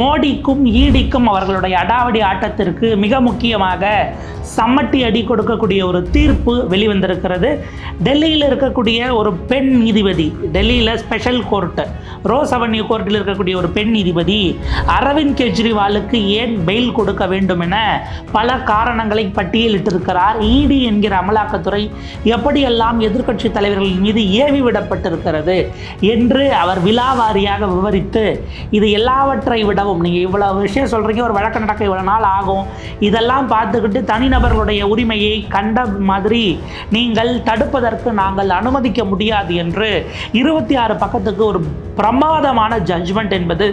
மோடிக்கும் ஈடிக்கும் அவர்களுடைய அடாவடி ஆட்டத்திற்கு மிக முக்கியமாக சம்மட்டி அடி கொடுக்கக்கூடிய ஒரு தீர்ப்பு வெளிவந்திருக்கிறது. டெல்லியில் இருக்கக்கூடிய ஒரு பெண் நீதிபதி டெல்லியில் ஸ்பெஷல் கோர்ட்டு ரோஸ் அவென்யூ கோர்ட்டில் இருக்கக்கூடிய ஒரு பெண் நீதிபதி அரவிந்த் கெஜ்ரிவாலுக்கு ஏன் பெயில் கொடுக்க வேண்டும் என பல காரணங்களை பட்டியலிட்டிருக்கிறார். இடி என்கிற அமலாக்கத்துறை எப்படியெல்லாம் எதிர்க்கட்சி தலைவர்கள் மீது ஏவி விடப்பட்டிருக்கிறது என்று அவர் விலாவாரியாக விவரித்து இது எல்லாவற்றை விட விடவும் நீங்கள் இவ்வளவு விஷயம் சொல்கிறீங்க ஒரு வழக்கு நடக்க இவ்வளோ நாள் ஆகும். இதெல்லாம் பார்த்துக்கிட்டு தனிநபர்களுடைய உரிமையை கண்ட மாதிரி நீங்கள் தடுப்பதற்கு நாங்கள் அனுமதிக்க முடியாது என்று இருபத்தி ஆறு பக்கத்துக்கு ஒரு பிரமாதமான ஜட்ஜ்மெண்ட் என்பது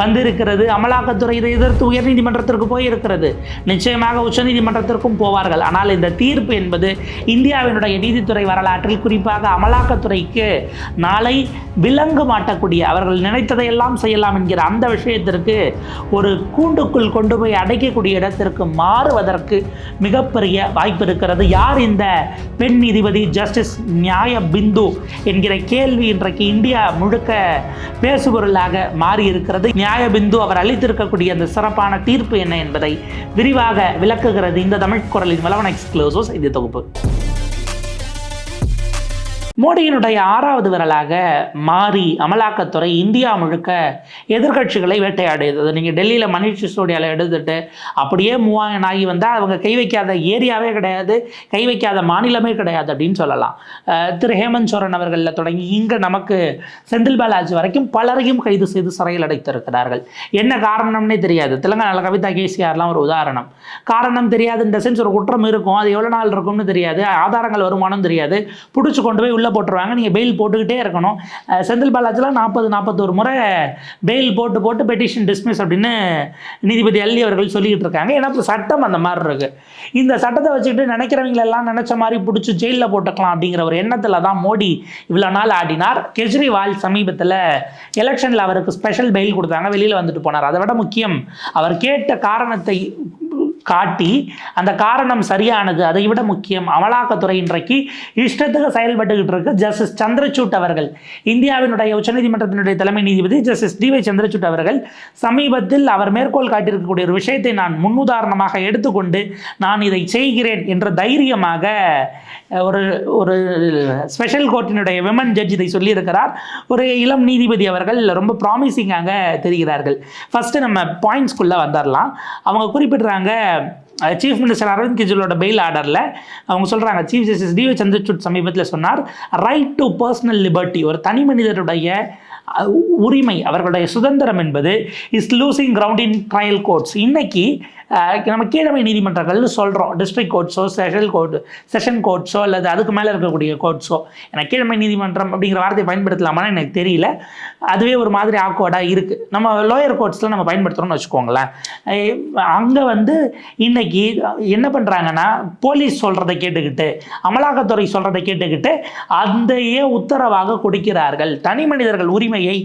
வந்திருக்கிறது. அமலாக்கத்துறை இதை எதிர்த்து உயர்நீதிமன்றத்திற்கு போயிருக்கிறது. நிச்சயமாக உச்சநீதிமன்றத்திற்கும் போவார்கள். ஆனால் இந்த தீர்ப்பு என்பது இந்தியாவினுடைய நீதித்துறை வரலாற்றில் குறிப்பாக அமலாக்கத்துறைக்கு நாளை விலங்கு மாட்டக்கூடிய அவர்கள் நினைத்ததையெல்லாம் செய்யலாம் என்கிற அந்த விஷயத்திற்கு ஒரு கூண்டுக்குள் கொண்டு போய் அடைக்கக்கூடிய இடத்திற்கு மாறுவதற்கு மிகப்பெரிய வாய்ப்பு இருக்கிறது. யார் இந்த பெண் நீதிபதி? ஜஸ்டிஸ் நியாய பிந்து என்கிற கேள்வி இன்றைக்கு இந்தியா முழுக்க பேசுபொருளாக மாறியிருக்கிறது. நியாயபிந்து நியாய பிந்து அவர் அளித்திருக்கக்கூடிய அந்த சிறப்பான தீர்ப்பு என்ன என்பதை விரிவாக விளக்குகிறது இந்த தமிழ் குரலின் வளவன் எக்ஸ்க்ளூசிவ் செய்தி தொகுப்பு. மோடியினுடைய ஆறாவது விரலாக மாறி அமலாக்கத்துறை இந்தியா முழுக்க எதிர்க்கட்சிகளை வேட்டையாடியது. நீங்கள் டெல்லியில் மணிஷ் சிசோடியாவில் எடுத்துட்டு அப்படியே மூவாயன் ஆகி வந்தால் அவங்க கை வைக்காத ஏரியாவே கிடையாது கை வைக்காத மாநிலமே கிடையாது அப்படின்னு சொல்லலாம். திரு ஹேமந்த் சோரன் அவர்களில் தொடங்கி இங்கே நமக்கு செந்தில் பாலாஜி வரைக்கும் பலரையும் கைது செய்து சிறையில் அடைத்திருக்கிறார்கள். என்ன காரணம்னே தெரியாது. தெலுங்கானாவில் கவிதா கேசிஆர்லாம் ஒரு உதாரணம். காரணம் தெரியாது இந்த சென்ஸ் ஒரு குற்றம் இருக்கும். அது எவ்வளோ நாள் இருக்கும்னு தெரியாது. ஆதாரங்கள் வருமானம் தெரியாது. பிடிச்சி கொண்டு போய் உள்ள போட்டுருவாங்க. நீங்கள் பெயில் போட்டுக்கிட்டே இருக்கணும். செந்தில் பாலாஜிலாம் நாற்பது நாற்பத்தோரு முறை பெயில் போட்டு போட்டு பெட்டிஷன் டிஸ்மிஸ் அப்படின்னு நீதிபதி அள்ளி அவர்கள் சொல்லிக்கிட்டு இருக்காங்க. ஏன்னா இப்போ சட்டம் அந்த மாதிரி இருக்குது இந்த சட்டத்தை வச்சுக்கிட்டு நினைக்கிறவங்களெல்லாம் எல்லாம் மாதிரி பிடிச்சி ஜெயிலில் போட்டுக்கலாம் அப்படிங்கிற ஒரு எண்ணத்தில் தான் மோடி இவ்வளோ நாள் ஆடினார். கெஜ்ரிவால் சமீபத்தில் எலெக்ஷனில் அவருக்கு ஸ்பெஷல் பெயில் கொடுத்தாங்க. வெளியில் வந்துட்டு போனார். அதை விட முக்கியம் அவர் கேட்ட காரணத்தை காட்டி அந்த காரணம் சரியானது அதை விட முக்கியம். அமலாக்கத்துறை இன்றைக்கு இஷ்டத்துக்கு செயல்பட்டுக்கிட்டு இருக்கு ஜஸ்டிஸ் சந்திரசூட் அவர்கள். இந்தியாவினுடைய உச்சநீதிமன்றத்தினுடைய தலைமை நீதிபதி ஜஸ்டிஸ் டி வை சந்திரசூட் அவர்கள் சமீபத்தில் அவர் மேற்கோள் காட்டியிருக்கக்கூடிய ஒரு விஷயத்தை நான் முன்னுதாரணமாக எடுத்துக்கொண்டு நான் இதை செய்கிறேன் என்ற தைரியமாக ஒரு ஒரு ஸ்பெஷல் கோர்ட்டினுடைய விமன் ஜட்ஜ் இதை சொல்லியிருக்கிறார். ஒரு இளம் நீதிபதி அவர்கள் ரொம்ப ப்ராமிசிங்காக தெரிகிறார்கள். ஃபஸ்ட்டு நம்ம பாயிண்ட்ஸ்குள்ளே வந்துடலாம் அவங்க குறிப்பிடுறாங்க சீஃப் மினிஸ்டர் அரவிந்த் கெஜ்ரிவாலோட பெயில் ஆர்டரில் அவங்க சொல்கிறாங்க சீஃப் ஜஸ்டிஸ் டிவி சந்திரசூட் சமீபத்தில் சொன்னார் ரைட் டு பர்சனல் லிபர்ட்டி ஒரு தனி மனிதருடைய உரிமை அவர்களுடைய சுதந்திரம் என்பது is losing ground in trial courts இன்னைக்கு நம்ம கீழமை நீதிமன்றங்கள்னு சொல்கிறோம் டிஸ்ட்ரிக்ட் கோர்ட்ஸோ ஸ்பெஷல் கோர்ட் செஷன் கோர்ட்ஸோ அல்லது அதுக்கு மேலே இருக்கக்கூடிய கோர்ட்ஸோ எனக்கு கீழமை நீதிமன்றம் அப்படிங்கிற வார்த்தையை பயன்படுத்தலாமான்னு எனக்கு தெரியல. அதுவே ஒரு மாதிரி ஆக்வர்டாக இருக்குது நம்ம லோயர் கோர்ட்ஸில் நம்ம பயன்படுத்துகிறோம்னு வச்சுக்கோங்களேன். அங்கே வந்து இன்னைக்கு என்ன பண்ணுறாங்கன்னா போலீஸ் சொல்கிறத கேட்டுக்கிட்டு அமலாக்கத்துறை சொல்கிறத கேட்டுக்கிட்டு அதையே உத்தரவாக கொடுக்கிறார்கள். தனி மனிதர்கள் உரிமையை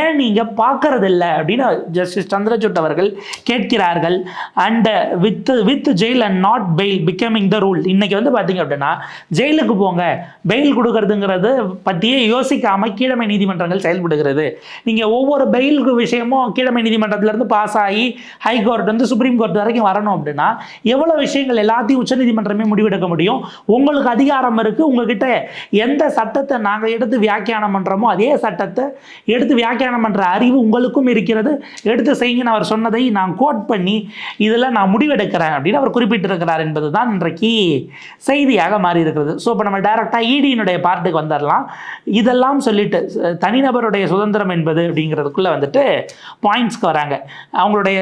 ஏன் நீங்கள் பார்க்கறதில்ல அப்படின்னு ஜஸ்டிஸ் சந்திரசூட் அவர்கள் கேட்கிறார்கள். And with with jail and not bail becoming the rule இன்னைக்கு வந்து பார்த்தீங்க அப்படின்னா ஜெயிலுக்கு போங்க. பெயில் கொடுக்கறதுங்கிறது பற்றியே யோசிக்காம கீழமை நீதிமன்றங்கள் செயல்படுகிறது. நீங்கள் ஒவ்வொரு பெயிலுக்கு விஷயமும் கீழமை நீதிமன்றத்திலேருந்து பாஸ் ஆகி ஹைகோர்ட் வந்து சுப்ரீம் கோர்ட் வரைக்கும் வரணும் அப்படின்னா எவ்வளோ விஷயங்கள் எல்லாத்தையும் உச்சநீதிமன்றமே முடிவெடுக்க முடியும்? உங்களுக்கு அதிகாரம் இருக்குது உங்ககிட்ட எந்த சட்டத்தை நாங்கள் எடுத்து வியாக்கியானம் பண்ணுறோமோ அதே சட்டத்தை எடுத்து வியாக்கியானம் பண்ணுற அறிவு உங்களுக்கும் இருக்கிறது. எடுத்து செய்யுங்கன்னு அவர் சொன்னதை நான் கோட் பண்ணி இதில் நான் முடிவெடுக்கிறேன் அப்படின்னு அவர் குறிப்பிட்டிருக்கிறார் என்பது தான் இன்றைக்கு செய்தியாக மாறி இருக்கிறது ஸோ இப்போ நம்ம டைரெக்டாக இடியினுடைய பார்ட்டுக்கு வந்துடலாம் இதெல்லாம் சொல்லிட்டு தனிநபருடைய சுதந்திரம் என்பது அப்படிங்கிறதுக்குள்ளே வந்துட்டு பாயிண்ட்ஸ்க்கு வராங்க. அவங்களுடைய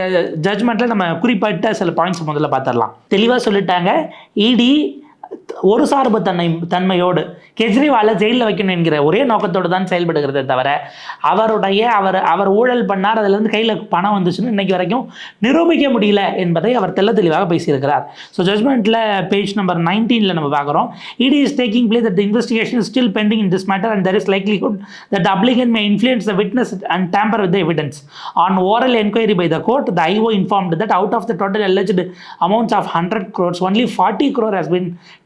ஜட்ஜ்மெண்ட்டில் நம்ம குறிப்பிட்ட சில பாயிண்ட்ஸ் முதல்ல பார்த்துடலாம் தெளிவாக சொல்லிட்டாங்க. இடி ஒரு சார்பு தன்மை தன்மையோடு. கெஜ்ரிவாலை ஜெயிலில் வைக்கணும் என்கிற ஒரே நோக்கத்தோடு தான் செயல்படுகிறதே தவிர அவருடைய அவர் அவர் ஊழல் பண்ணார் அதுலேருந்து கையில் பணம் வந்துச்சுன்னு இன்னைக்கு வரைக்கும் நிரூபிக்க முடியல என்பதை அவர் தெள்ள தெளிவாக பேசியிருக்கிறார். ஸோ ஜட்மெண்ட்டில் பேஜ் நம்பர் நைன்டீனில் நம்ம பார்க்குறோம். ED is taking place that investigation still pending in this matter and there is likelihood that applicant may influence the witness and tamper with evidence on oral enquiry by the court the IO IO that out of the total total alleged amounts of 100 crores, only 40 crore has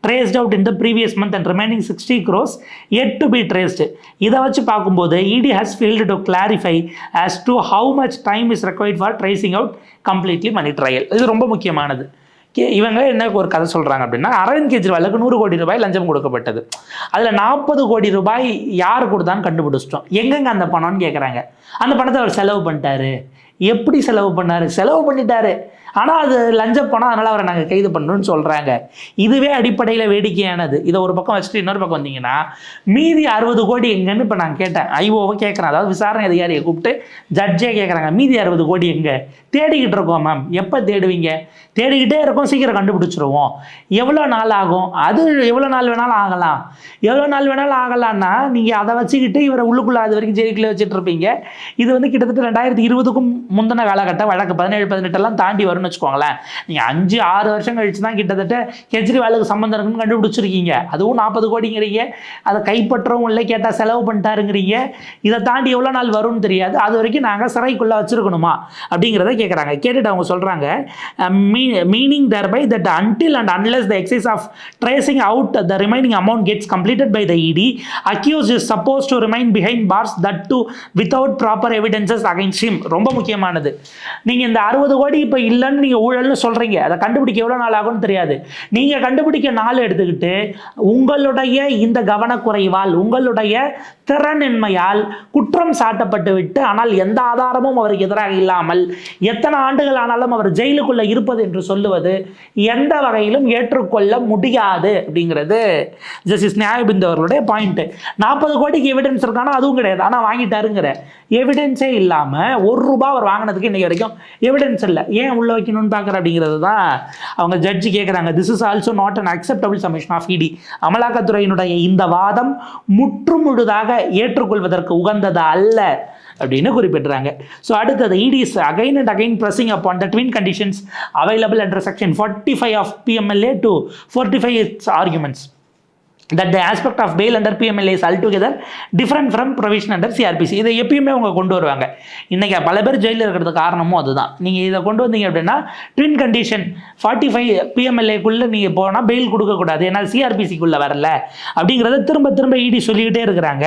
traced out in the previous month and remaining sixty crores yet to be traced இதை வச்சு பார்க்கும்போது ED has failed to clarify as to how much time is required for tracing out completely money trail இது ரொம்ப முக்கியமானது. K இவங்க என்ன ஒரு கதை சொல்கிறாங்க அப்படின்னா அரவிந்த் கெஜ்ரிவாலுக்கு நூறு கோடி ரூபாய் லஞ்சம் கொடுக்கப்பட்டது. அதில் நாற்பது கோடி ரூபாய் யார் கொடுத்தான்னு கண்டுபிடிச்சிட்டோம். எங்கெங்க அந்த பணம்னு கேட்குறாங்க அந்த பணத்தை அவர் செலவு பண்ணிட்டாரு. எப்படி செலவு பண்ணார்? செலவு பண்ணிட்டாரு. ஆனால் அது லஞ்சம் பணம் அதனால் அவரை நாங்கள் கைது பண்ணணும்னு சொல்கிறாங்க இதுவே அடிப்படையில் வேடிக்கையானது. இதை ஒரு பக்கம் வச்சுட்டு இன்னொரு பக்கம் வந்தீங்கன்னா மீதி அறுபது கோடி எங்கன்னு இப்போ நான் கேட்டேன். ஐஓவை கேட்குறேன் அதாவது விசாரணை அதிகாரியை கூப்பிட்டு ஜட்ஜே கேட்குறாங்க மீதி அறுபது கோடி எங்கே? தேடிக்கிட்டு இருக்கோம் மேம் எப்போ தேடுவீங்க? தேடிக்கிட்டே இருக்கோம். சீக்கிரம் கண்டுபிடிச்சிருவோம். எவ்வளோ நாள் ஆகும்? அது எவ்வளோ நாள் வேணாலும் ஆகலாம். எவ்வளோ நாள் வேணாலும் ஆகலாம்னா நீங்கள் அதை வச்சுக்கிட்டு இவரை உள்ளுக்குள்ளே அது வரைக்கும் ஜெயிலுக்குள்ளே வச்சுட்டு இருப்பீங்க. இது வந்து கிட்டத்தட்ட ரெண்டாயிரத்தி இருபதுக்கும் முந்தின காலகட்டம். வழக்கு பதினேழு பதினெட்டெல்லாம் தாண்டி வரும். வரும்னு வச்சுக்கோங்களேன். நீங்கள் அஞ்சு ஆறு வருஷம் கழிச்சு தான் கிட்டத்தட்ட கெஜ்ரிவாலுக்கு சம்மந்தம் இருக்குன்னு கண்டுபிடிச்சிருக்கீங்க. அதுவும் நாற்பது கோடிங்கிறீங்க. அதை கைப்பற்றவும் இல்லை கேட்டால் செலவு பண்ணிட்டாருங்கிறீங்க. இதை தாண்டி எவ்வளோ நாள் வரும்னு தெரியாது. அது வரைக்கும் நாங்கள் சிறைக்குள்ளே வச்சுருக்கணுமா அப்படிங்கிறத கேட்குறாங்க கேட்டுட்டு அவங்க சொல்கிறாங்க me meaning thereby that until and unless the exercise of tracing out the remaining amount gets completed by the ED accused is supposed to remain behind bars that too without proper evidences against him ரொம்ப முக்கியமானது. நீங்கள் இந்த அறுபது கோடி இப்போ இல்லை ஊழல்னு நீங்கள் ஊழல்னு சொல்கிறீங்க அதை கண்டுபிடிக்க எவ்வளோ நாள் ஆகும்னு தெரியாது. நீங்கள் கண்டுபிடிக்க நாள் எடுத்துக்கிட்டு உங்களுடைய இந்த கவனக்குறைவால் உங்களுடைய திறனின்மையால் குற்றம் சாட்டப்பட்டு விட்டு ஆனால் எந்த ஆதாரமும் அவருக்கு எதிராக இல்லாமல் எத்தனை ஆண்டுகள் ஆனாலும் அவர் ஜெயிலுக்குள்ள இருப்பது என்று சொல்லுவது எந்த வகையிலும் ஏற்றுக்கொள்ள முடியாது அப்படிங்கிறது ஜஸ்டிஸ் நியாயபிந்து அவர்களுடைய பாயிண்ட் நாற்பது கோடிக்கு எவிடன்ஸ் இருக்கானா அதுவும் கிடையாது. ஆனால் வாங்கிட்டாருங்கிற எவிடன்ஸே இல்லாமல் ஒரு ரூபாய் அவர் வாங்கினதுக்கு இன்னைக்கு வரைக்கும் எவிடன்ஸ் இல்லை. ஏன் உள்ள வைக்கணும்னு பார்க்குற அப்படிங்கிறது தான் அவங்க ஜட்ஜி கேட்குறாங்க this is also not an acceptable submission of ED அமலாக்கத்துறையினுடைய இந்த வாதம் முற்றுமுழுதாக ஏற்றுக்கொள்வதற்கு உகந்தது அல்ல அப்படின்னு குறிப்பிடுறாங்க. ஸோ அடுத்தது ED's again and again pressing up on the twin conditions available under section forty five of PMLA to forty five its arguments that the aspect of bail under PMLA is altogether different from provision under CrPC இதை எப்பயுமே அவங்க கொண்டு வருவாங்க. இன்றைக்கி பல பேர் ஜெயிலில் இருக்கிறதுக்கு காரணமும் அதுதான். நீங்கள் இதை கொண்டு வந்தீங்க அப்படின்னா ட்வின் கண்டிஷன் ஃபார்ட்டி ஃபைவ் பிஎம்எல்ஏக்குள்ளே நீங்கள் போனால் பெயில் கொடுக்கக்கூடாது ஏன்னா சிஆர்பிசிக்குள்ளே வரல. அப்படிங்கிறத திரும்ப திரும்ப இடி சொல்லிக்கிட்டே இருக்கிறாங்க.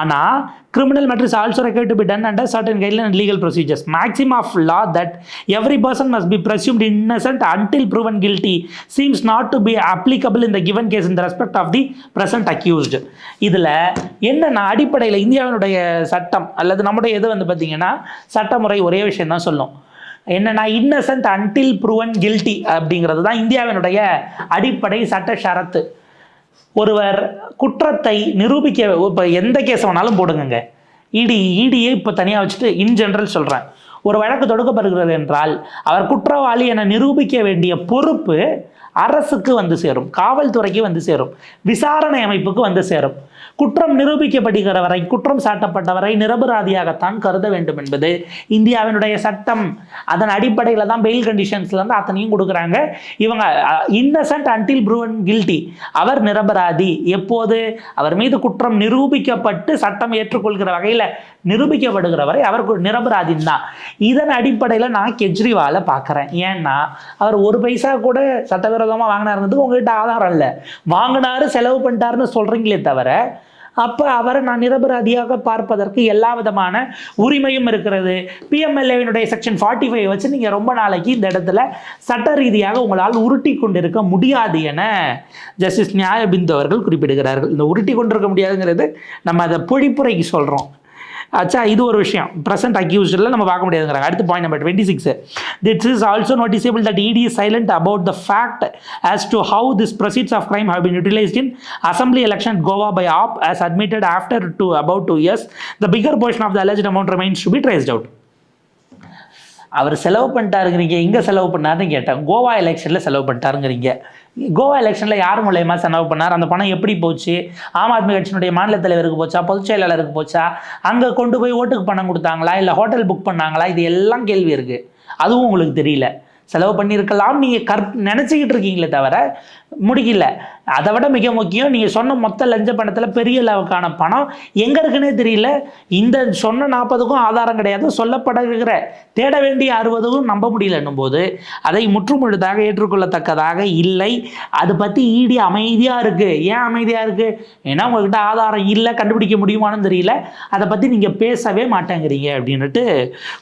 ஆனால் criminal matters also required to be done under certain guidelines and legal procedures. Maxim of law that every person must be presumed innocent until proven guilty seems not to be applicable in the given case in the respect of the present accused. இதில் என்னன்னா அடிப்படையில் இந்தியாவினுடைய சட்டம் அல்லது நம்முடைய இது வந்து பார்த்தீங்கன்னா சட்டமுறை ஒரே விஷயம் தான் சொல்லும் என்னன்னா இன்னசென்ட் அன்டில் ப்ரூவன் கில்ட்டி அப்படிங்கிறது தான் இந்தியாவினுடைய அடிப்படை சட்ட ஷரத்து ஒருவர் குற்றத்தை நிரூபிக்க இப்போ எந்த கேஸ் வேணாலும் போடுங்கங்க. இடி இடியை இப்போ தனியாக வச்சுட்டு இன் ஜென்ரல் சொல்கிறேன் ஒரு வழக்கு தொடுக்கப்படுகிறது என்றால் அவர் குற்றவாளி என நிரூபிக்க வேண்டிய பொறுப்பு அரசுக்கு வந்து சேரும் காவல்துறைக்கு வந்து சேரும் விசாரணை அமைப்புக்கு வந்து சேரும். குற்றம் நிரூபிக்கப்படுகிற வரை குற்றம் சாட்டப்பட்டவரை நிரபராதியாகத்தான் கருத வேண்டும் என்பது இந்தியாவினுடைய சட்டம். அதன் அடிப்படையில் தான் பெயில் கண்டிஷன்ஸ்லேருந்து அத்தனையும் கொடுக்குறாங்க. இவங்க இன்னசென்ட் அன்டில் ப்ரூவன் கில்ட்டி அவர் நிரபராதி. எப்போது? அவர் மீது குற்றம் நிரூபிக்கப்பட்டு சட்டம் ஏற்றுக்கொள்கிற வகையில் நிரூபிக்கப்படுகிற வரை அவர் நிரபராதின் தான். இதன் அடிப்படையில் நான் கெஜ்ரிவாலை பார்க்குறேன் ஏன்னா அவர் ஒரு பைசா கூட சட்டவிரோதமாக வாங்கினாருங்கிறது உங்ககிட்ட ஆதாரம் இல்லை. வாங்கினாரு செலவு பண்ணிட்டாருன்னு சொல்கிறீங்களே தவிர அப்போ அவரை நான் நிரபராதியாக பார்ப்பதற்கு எல்லா விதமான உரிமையும் இருக்கிறது. பிஎம்எல்ஏவினுடைய செக்ஷன் ஃபார்ட்டி ஃபைவ் வச்சு நீங்கள் ரொம்ப நாளைக்கு இந்த இடத்துல சட்ட ரீதியாக உங்களால் உருட்டி கொண்டிருக்க முடியாது என ஜஸ்டிஸ் நியாயபிந்து அவர்கள் குறிப்பிடுகிறார்கள். இந்த உருட்டி கொண்டிருக்க முடியாதுங்கிறது நம்ம அதை பொழிப்புரைக்கு சொல்கிறோம் ஆச்சா இது ஒரு விஷயம் ப்ரெசென்ட் அக்யூஸ்டில் நம்ம பார்க்க முடியாதுங்கிறாங்க அடுத்து point number twenty six that's is also noticeable that ED is silent about the fact as to how this proceeds of crime have been utilised in assembly election Goa by AAP as admitted after two about two years the bigger portion of the alleged amount remains to be traced out அவர் செலவு பண்ணிட்டாருங்கிறீங்க எங்கே செலவு பண்ணாருன்னு கேட்டேன். கோவா எலெக்ஷனில் செலவு பண்ணிட்டாருங்கிறீங்க. கோவா எலெக்ஷனில் யார் மூலயமா செலவு பண்ணார்? அந்த பணம் எப்படி போச்சு? ஆம் ஆத்மி கட்சியினுடைய மாநில தலைவருக்கு போச்சா? பொதுச் செயலாளருக்கு போச்சா? அங்கே கொண்டு போய் ஓட்டுக்கு பணம் கொடுத்தாங்களா? இல்லை ஹோட்டல் புக் பண்ணாங்களா? இது எல்லாம் கேள்வி இருக்குது அதுவும் உங்களுக்கு தெரியல. செலவு பண்ணியிருக்கலாம். நீங்கள் கற் நினச்சிக்கிட்டு இருக்கீங்களே தவிர முடியல அதை விட மிக முக்கியம் நீங்கள் சொன்ன மொத்த லஞ்ச பணத்தில் பெரிய அளவுக்கான பணம் எங்கே இருக்குன்னே தெரியல. இந்த சொன்ன நாற்பதுக்கும் ஆதாரம் கிடையாது சொல்லப்படுகிற தேட வேண்டிய அறுபதுக்கும் நம்ப முடியலன்னும் போது அதை முற்றுமுழுதாக ஏற்றுக்கொள்ளத்தக்கதாக இல்லை. அதை பற்றி ஈடி அமைதியாக இருக்குது ஏன் அமைதியாக இருக்குது ஏன்னா உங்கள்கிட்ட ஆதாரம் இல்லை கண்டுபிடிக்க முடியுமான்னு தெரியல. அதை பற்றி நீங்கள் பேசவே மாட்டேங்கிறீங்க அப்படின்னுட்டு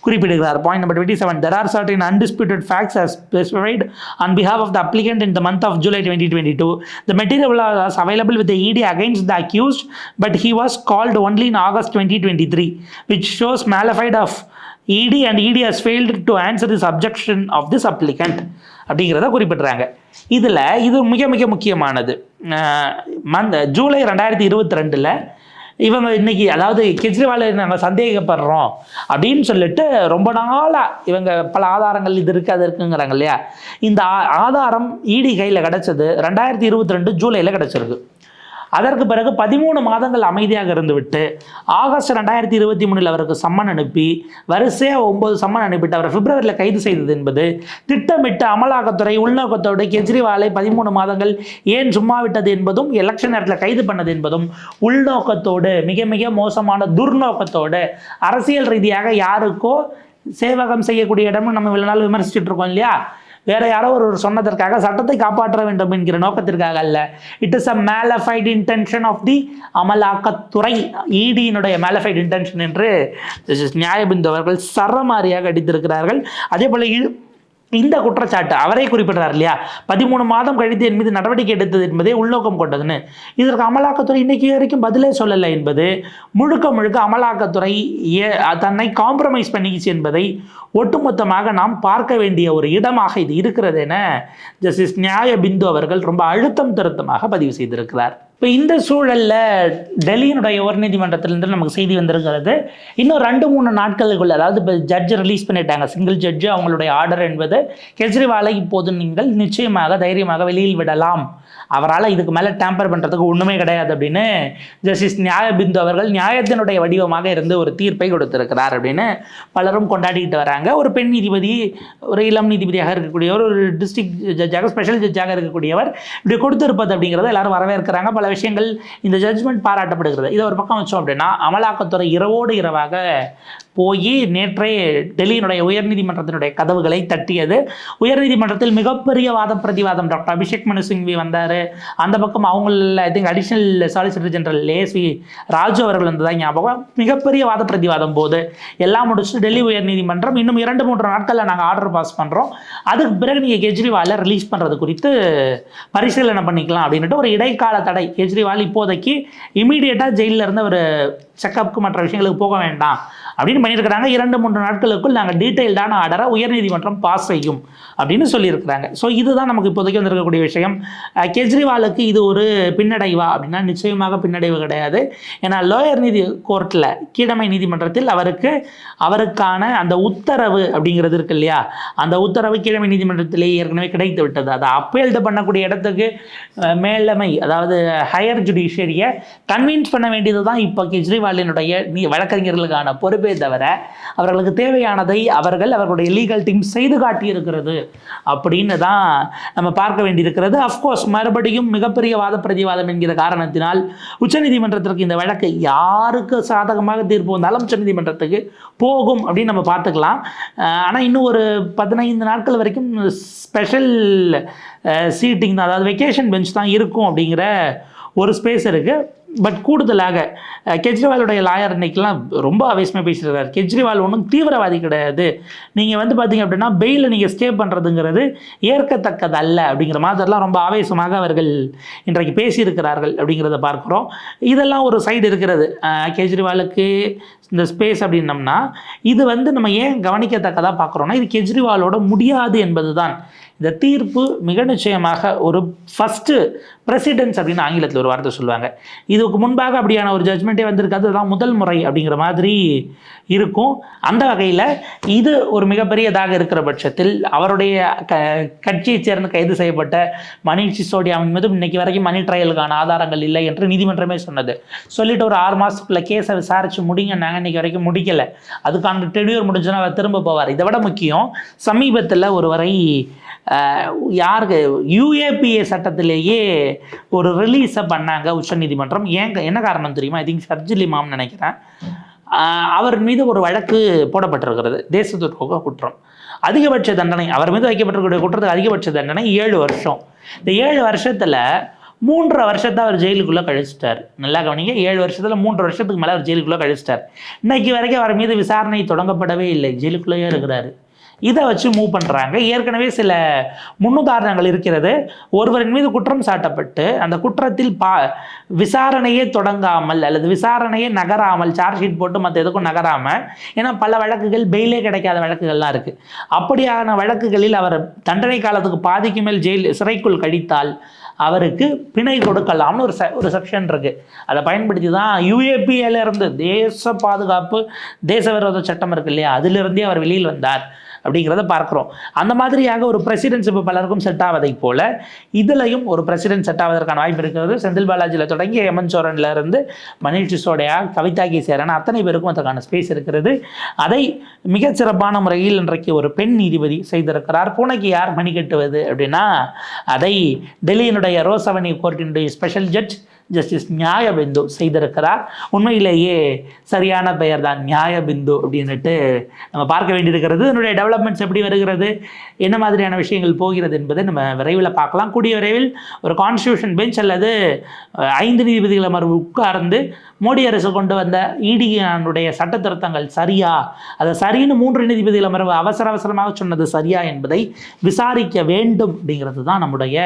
குறிப்பிடுகிறார். Point number twenty seven there are certain undisputed facts as specified on behalf of the applicant month of July of 2022. The material was available with the ED against the accused, but he was called only in August 2023, which shows malafide of ED and ED has failed to answer this objection of this applicant. அப்படிங்கிறத குறிப்பிட்றாங்க இதில் இது மிக மிக முக்கியமானது அஹ் month July ரெண்டாயிரத்தி இருபத்தி ரெண்டில் இவங்க இன்னைக்கு அதாவது கெஜ்ரிவாலை நாங்கள் சந்தேகப்படுறோம் அப்படின்னு சொல்லிட்டு ரொம்ப நாளாக இவங்க பல ஆதாரங்கள் இது இருக்குது அது இருக்குங்கிறாங்க இல்லையா? இந்த ஆ- ஆதாரம் இடி கையில் கிடச்சது ரெண்டாயிரத்தி இருபத்தி ரெண்டு ஜூலையில் கிடச்சிருக்கு. அதற்கு பிறகு பதிமூணு மாதங்கள் அமைதியாக இருந்துவிட்டு ஆகஸ்ட் ரெண்டாயிரத்தி இருபத்தி மூணில் அவருக்கு சம்மன் அனுப்பி வரிசையாக ஒன்பது சம்மன் அனுப்பிட்டு அவரை பிப்ரவரியில் கைது செய்தது என்பது திட்டமிட்டு அமலாக்கத்துறை உள்நோக்கத்தோடு கெஜ்ரிவாலை பதிமூணு மாதங்கள் ஏன் சும்மா விட்டது என்பதும் எலெக்ஷன் நேரத்தில் கைது பண்ணது என்பதும் உள்நோக்கத்தோடு மிக மிக மோசமான துர்நோக்கத்தோடு அரசியல் ரீதியாக யாருக்கோ சேவகம் செய்யக்கூடிய இடம்னு நம்ம இவ்வளோ நாள் விமர்சிச்சுட்டு இருக்கோம் இல்லையா? வேற யாரோ ஒரு சொன்னதற்காக சட்டத்தை காப்பாற்ற வேண்டும் என்கிற நோக்கத்திற்காக அல்ல. It is a mala fide intention of the அமலாக்கத்துறை இடியினுடைய மேலஃபைட் இன்டென்ஷன் என்று நியாயபிந்து அவர்கள் சரமாரியாக அடித்திருக்கிறார்கள். அதே போல இந்த குற்றச்சாட்டு அவரே குறிப்பிடுறார் இல்லையா? பதிமூணு மாதம் கழித்து என் மீது நடவடிக்கை எடுத்தது என்பதே உள்நோக்கம் கொண்டதுன்னு. இதற்கு அமலாக்கத்துறை இன்னைக்கு வரைக்கும் பதிலே சொல்லலை என்பது முழுக்க முழுக்க அமலாக்கத்துறை ஏ- தன்னை காம்ப்ரமைஸ் பண்ணிக்கிச்சு என்பதை ஒட்டுமொத்தமாக நாம் பார்க்க வேண்டிய ஒரு இடமாக இது இருக்கிறது என ஜஸ்டிஸ் நியாய பிந்து அவர்கள் ரொம்ப அழுத்தம் திருத்தமாக பதிவு செய்திருக்கிறார். இப்போ இந்த சூழலில் டெல்லியினுடைய உயர்நீதிமன்றத்திலிருந்து நமக்கு செய்தி வந்திருக்கிறது. இன்னும் ரெண்டு மூணு நாட்களுக்குள்ள அதாவது இப்போ ஜட்ஜ் ரிலீஸ் பண்ணிட்டாங்க. சிங்கிள் ஜட்ஜு அவங்களுடைய ஆர்டர் என்பது கெஜ்ரிவாலை இப்போது நீங்கள் நிச்சயமாக தைரியமாக வெளியில் விடலாம். அவரால் இதுக்கு மேலே டேம்பர் பண்ணுறதுக்கு ஒன்றுமே கிடையாது அப்படின்னு ஜஸ்டிஸ் நியாயபிந்து அவர்கள் நியாயத்தினுடைய வடிவமாக இருந்து ஒரு தீர்ப்பை கொடுத்திருக்கிறார் அப்படின்னு பலரும் கொண்டாடிக்கிட்டு வராங்க. ஒரு பெண் நீதிபதி ஒரு இளம் நீதிபதியாக இருக்கக்கூடியவர் ஒரு டிஸ்ட்ரிக்ட் ஜட்ஜாக ஸ்பெஷல் ஜட்ஜாக இருக்கக்கூடியவர் இப்படி கொடுத்திருப்பது அப்படிங்கிறத எல்லாரும் வரவேற்கிறாங்க. பல விஷயங்கள் இந்த ஜட்ஜ்மெண்ட் பாராட்டப்படுகிறது. இதை ஒரு பக்கம் வச்சோம் அப்படின்னா அமலாக்கத்துறை இரவோடு இரவாக போய் நேற்றே டெல்லியினுடைய உயர்நீதிமன்றத்தினுடைய கதவுகளை தட்டியது. உயர்நீதிமன்றத்தில் மிகப்பெரிய வாதம் பிரதிவாதம். டாக்டர் அபிஷேக் மனு சிங்வி வந்தார். அந்த பக்கம் அவங்கள I think additional solicitor general AC Raju அவர்கள் வந்ததா ஞாபகம். மிகப்பெரிய வாத பிரதிவாதம் போது எல்லாம் முடிச்சுட்டு டெல்லி உயர்நீதிமன்றம் இன்னும் இரண்டு மூன்று நாட்களில் நாங்கள் ஆர்டர் பாஸ் பண்ணுறோம் அதுக்கு பிறகு நீங்கள் கெஜ்ரிவாலை ரிலீஸ் பண்ணுறது குறித்து பரிசீலனை பண்ணிக்கலாம் அப்படின்ட்டு ஒரு இடைக்கால தடை. கெஜ்ரிவால் இப்போதைக்கு இமீடியட்டாக ஜெயிலில் இருந்து ஒரு செக்கப்புக்கு மற்ற விஷயங்களுக்கு போக வேண்டாம். அப்படின்னு பண்ணியிருக்கிறாங்க. இரண்டு மூன்று நாட்களுக்குள் நாங்கள் டீட்டெயில்டான ஆர்டரை உயர்நீதிமன்றம் பாஸ் செய்யும் அப்படின்னு சொல்லியிருக்கிறாங்க. ஸோ இதுதான் நமக்கு இப்போதைக்கு வந்திருக்கக்கூடிய விஷயம். கெஜ்ரிவாலுக்கு இது ஒரு பின்னடைவா அப்படின்னா நிச்சயமாக பின்னடைவு கிடையாது. ஏன்னா லோயர் நீதி கோர்ட்டில் கீழமை நீதிமன்றத்தில் அவருக்கு அவருக்கான அந்த உத்தரவு அப்படிங்கிறது இருக்கு இல்லையா? அந்த உத்தரவு கீழமை நீதிமன்றத்திலே ஏற்கனவே கிடைத்து விட்டது. அதை அப்பேல்டு பண்ணக்கூடிய இடத்துக்கு மேலமை அதாவது ஹையர் ஜுடிஷியரியை கன்வின்ஸ் பண்ண வேண்டியது தான் இப்போ கெஜ்ரிவால் கெஜ்ரிவாலினுடைய நீ வழக்கறிஞர்களுக்கான பொறுப்பே தவிர அவர்களுக்கு தேவையானதை அவர்கள் அவர்களுடைய லீகல் டீம் செய்து காட்டியிருக்கிறது அப்படின்னு தான் நம்ம பார்க்க வேண்டியிருக்கிறது. அஃப்கோர்ஸ் மறுபடியும் மிகப்பெரிய வாத பிரதிவாதம் என்கிற காரணத்தினால் உச்சநீதிமன்றத்திற்கு இந்த வழக்கு யாருக்கு சாதகமாக தீர்ப்பு வந்தாலும் உச்சநீதிமன்றத்துக்கு போகும் அப்படின்னு நம்ம பார்த்துக்கலாம். ஆனால் இன்னும் ஒரு பதினைந்து நாட்கள் வரைக்கும் ஸ்பெஷல் சீட்டிங் தான் அதாவது வெக்கேஷன் பெஞ்ச் தான் இருக்கும் அப்படிங்கிற ஒரு ஸ்பேஸ் இருக்குது பட் கூடுதலாக கெஜ்ரிவாலுடைய லாயர் இன்னைக்கெல்லாம் ரொம்ப ஆவேசமாக பேசியிருக்காரு கெஜ்ரிவால் ஒன்றும் தீவிரவாதி கிடையாது. நீங்கள் வந்து பார்த்தீங்க அப்படின்னா பெயிலில் நீங்கள் ஸ்டே பண்ணுறதுங்கிறது ஏற்கத்தக்கது அல்ல அப்படிங்கிற மாதிரிலாம் ரொம்ப ஆவேசமாக அவர்கள் இன்றைக்கு பேசியிருக்கிறார்கள் அப்படிங்கிறத பார்க்குறோம். இதெல்லாம் ஒரு சைடு இருக்கிறது. கெஜ்ரிவாலுக்கு இந்த ஸ்பேஸ் அப்படின்னம்னா இது வந்து நம்ம ஏன் கவனிக்கத்தக்கதாக பார்க்குறோன்னா இது கெஜ்ரிவாலோட முடியாது என்பது தான் இந்த தீர்ப்பு மிக நிச்சயமாக ஒரு ஃபஸ்ட்டு பிரசிடென்ஸ் அப்படின்னு ஆங்கிலத்தில் ஒரு வார்த்தை சொல்லுவாங்க. இதுக்கு முன்பாக அப்படியான ஒரு ஜட்மெண்ட்டே வந்திருக்காது அதுதான் முதல் முறை அப்படிங்கிற மாதிரி இருக்கும். அந்த வகையில் இது ஒரு மிகப்பெரியதாக இருக்கிற பட்சத்தில் அவருடைய க கட்சியைச் சேர்ந்து கைது செய்யப்பட்ட மணி சிசோடியாவின் மீதும் இன்னைக்கு வரைக்கும் மணி ட்ரையலுக்கான ஆதாரங்கள் இல்லை என்று நீதிமன்றமே சொன்னது. சொல்லிட்டு ஒரு ஆறு மாதத்துக்குள்ள கேஸை விசாரித்து முடிங்கன்னாங்க இன்னைக்கு வரைக்கும் முடிக்கலை. அதுக்கான டெடியூர் முடிஞ்சுன்னா அவர் திரும்ப போவார். இதை விட முக்கியம் சமீபத்தில் ஒருவரை யாருக்கு? யூஏபிஏ சட்டத்திலேயே ஒரு ரிலீஸை பண்ணாங்க உச்சநீதிமன்றம். ஏன் என்ன காரணம் தெரியுமா? ஐ திங்க் ஷர்ஜில் நினைக்கிறேன். அவர் மீது ஒரு வழக்கு போடப்பட்டிருக்கிறது. தேச துரோக குற்றம். அதிகபட்ச தண்டனை அவர் மீது வைக்கப்பட்டிருக்கிற குற்றத்துக்கு அதிகபட்ச தண்டனை ஏழு வருஷம். இந்த ஏழு வருஷத்தில் மூன்றரை வருஷத்தை அவர் ஜெயிலுக்குள்ளே கழிச்சிட்டார். நல்லா கவனிங்க ஏழு வருஷத்தில் மூன்று வருஷத்துக்கு மேலே அவர் ஜெயிலுக்குள்ளே கழிச்சிட்டார். இன்னைக்கு வரைக்கும் அவர் மீது விசாரணை தொடங்கப்படவே இல்லை. ஜெயிலுக்குள்ளேயே இருக்கிறாரு. இதை வச்சு மூவ் பண்ணுறாங்க ஏற்கனவே சில முன்னுதாரணங்கள் இருக்கிறது. ஒருவரின் மீது குற்றம் சாட்டப்பட்டு அந்த குற்றத்தில் பா விசாரணையே தொடங்காமல் அல்லது விசாரணையே நகராமல் சார்ஜ் ஷீட் போட்டு மற்ற எதுக்கும் நகராமல் ஏன்னா பல வழக்குகள் பெயிலே கிடைக்காத வழக்குகள்லாம் இருக்குது அப்படியான வழக்குகளில் அவர் தண்டனை காலத்துக்கு பாதிக்கு மேல் ஜெயில் சிறைக்குள் கழித்தால் அவருக்கு பிணை கொடுக்கலாம்னு ஒரு செ ஒரு செக்ஷன் இருக்குது அதை பயன்படுத்தி தான் யூஏபிஏல இருந்து தேச பாதுகாப்பு தேச விரோத சட்டம் இருக்கு இல்லையா? அதிலிருந்தே அவர் வெளியில் வந்தார். அப்படிங்கிறத பார்க்குறோம். அந்த மாதிரியாக ஒரு பிரசிடென்ஸ் இப்போ பலருக்கும் செட் ஆவதை போல இதுலையும் ஒரு பிரசிடென்ட் செட் ஆவதற்கான வாய்ப்பு இருக்கிறது. செந்தில் பாலாஜியில் தொடங்கி ஹேமந்த் சோரன்ல இருந்து மணிஷ் சிசோடையா கவிதா கேசியரன் அத்தனை பேருக்கும் அதற்கான ஸ்பேஸ் இருக்கிறது. அதை மிகச்சிறப்பான முறையில் இன்றைக்கு ஒரு பெண் நீதிபதி செய்திருக்கிறார். பூனைக்கு யார் மணி கட்டுவது அப்படின்னா அதை டெல்லியினுடைய ரோசவனி கோர்ட்டினுடைய ஸ்பெஷல் ஜட்ஜ் ஜஸ்டிஸ் நியாயபிந்து செய்திருக்கிறார். உண்மையிலேயே சரியான பெயர் தான் நியாயபிந்து அப்படின்னுட்டு நம்ம பார்க்க வேண்டியிருக்கிறது. இதனுடைய டெவலப்மெண்ட்ஸ் எப்படி வருகிறது? என்ன மாதிரியான விஷயங்கள் போகிறது என்பதை நம்ம விரைவில் பார்க்கலாம். கூடிய விரைவில் ஒரு கான்ஸ்டியூஷன் பெஞ்ச் அல்லது ஐந்து நீதிபதிகள் அமர்வு உட்கார்ந்து மோடி அரசு கொண்டு வந்த இடியினுடைய சட்ட திருத்தங்கள் சரியா? அதை சரின்னு மூன்று நீதிபதிகள் அமர்வு அவசர அவசரமாக சொன்னது சரியா என்பதை விசாரிக்க வேண்டும் அப்படிங்கிறது தான் நம்முடைய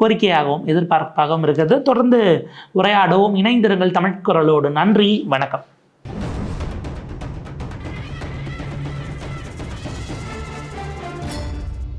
கோரிக்கையாகவும் எதிர்பார்ப்பாகவும் இருக்கிறது. தொடர்ந்து உரையாடவும் இணைந்திருங்கள் தமிழ் குரலோடு நன்றி வணக்கம்.